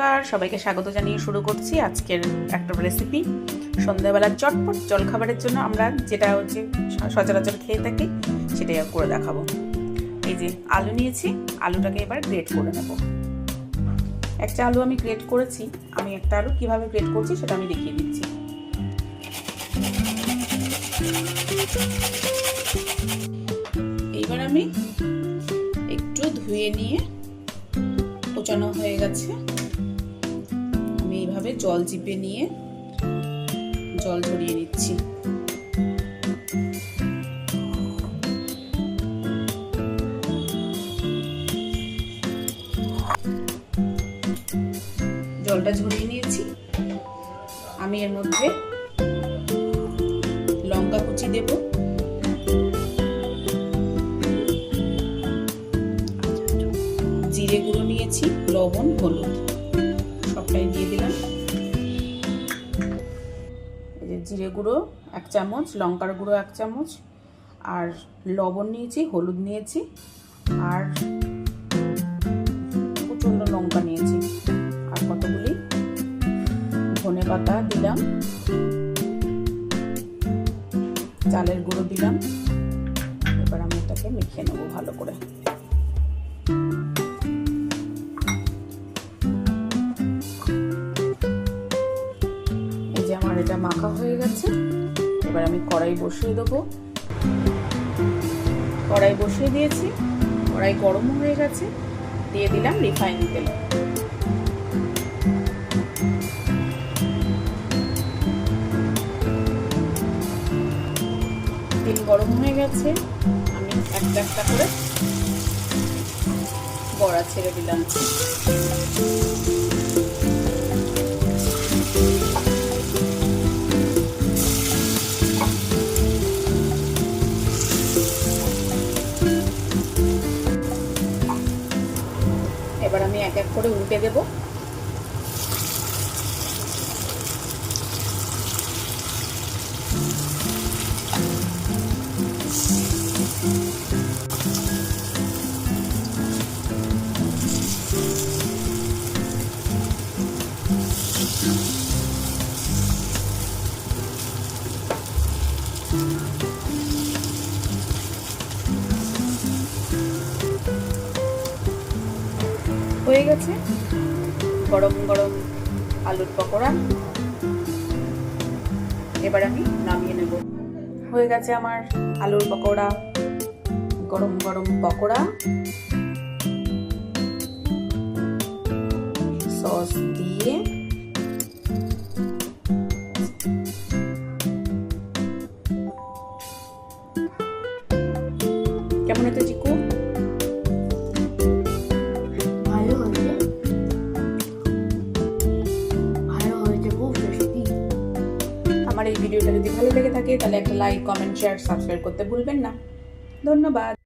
নমস্কার, সবাইকে স্বাগত জানিয়ে শুরু করছি আজকের একটা রেসিপি সন্ধ্যাবেলার চটপট জলখাবারের জন্য আমরা যেটা হচ্ছে সচরাচর খেয়ে থাকি, সেটাই করে দেখাবো। এই যে আলু নিয়েছি, আলুটাকে এবার গ্রেট করে নেব। একটা আলু আমি গ্রেট করেছি, আমি একটা আলু কীভাবে গ্রেট করছি সেটা আমি দেখিয়ে দিচ্ছি। এইবার আমি একটু ধুয়ে নিয়ে কোচানো হয়ে গেছে। আমি জল চিপে নিয়ে জল ঝরিয়ে নিচ্ছি। জলটা ঝরিয়ে নিয়েছি। আমি এর মধ্যে লঙ্কা কুচি দেবো। জিরে গুঁড়ো নিয়েছি, লবণ, হলুদ। সবটাই দিয়ে দিলাম। এই যে জিরে গুঁড়ো, এক চামচ, লঙ্কার গুঁড়ো এক চামচ, আর লবণ নিয়েছি, হলুদ নিয়েছি, আর প্রচণ্ড লঙ্কা নিয়েছি, আর কতগুলি ধনে পাতা দিলাম। চালের গুঁড়ো দিলাম। এবার আমি এটাকে মেখে নেব ভালো করে। এটা মাখা হয়ে গেছে। এবার আমি কড়াই বসিয়ে দেবো। কড়াই বসিয়ে দিয়েছি। কড়াই গরম হয়ে গেছে। দিয়ে দিলাম রিফাইন তেল। তেল গরম হয়ে গেছে। আমি একটা একটা করে বড়া ছেড়ে দিলাম। করে উল্টে দেব। হয়ে গেছে। গরম গরম আলুর পকোড়া। এবার আমি নামিয়ে নেব। হয়ে গেছে আমার আলুর পকোড়া। গরম গরম পকোড়া। সস দিয়ে। কেমন হয়েছে চিকু? আমার এই ভিডিওটা যদি ভালো লেগে থাকে, তাহলে একটা লাইক কমেন্ট শেয়ার সাবস্ক্রাইব করতে ভুলবেন না। ধন্যবাদ।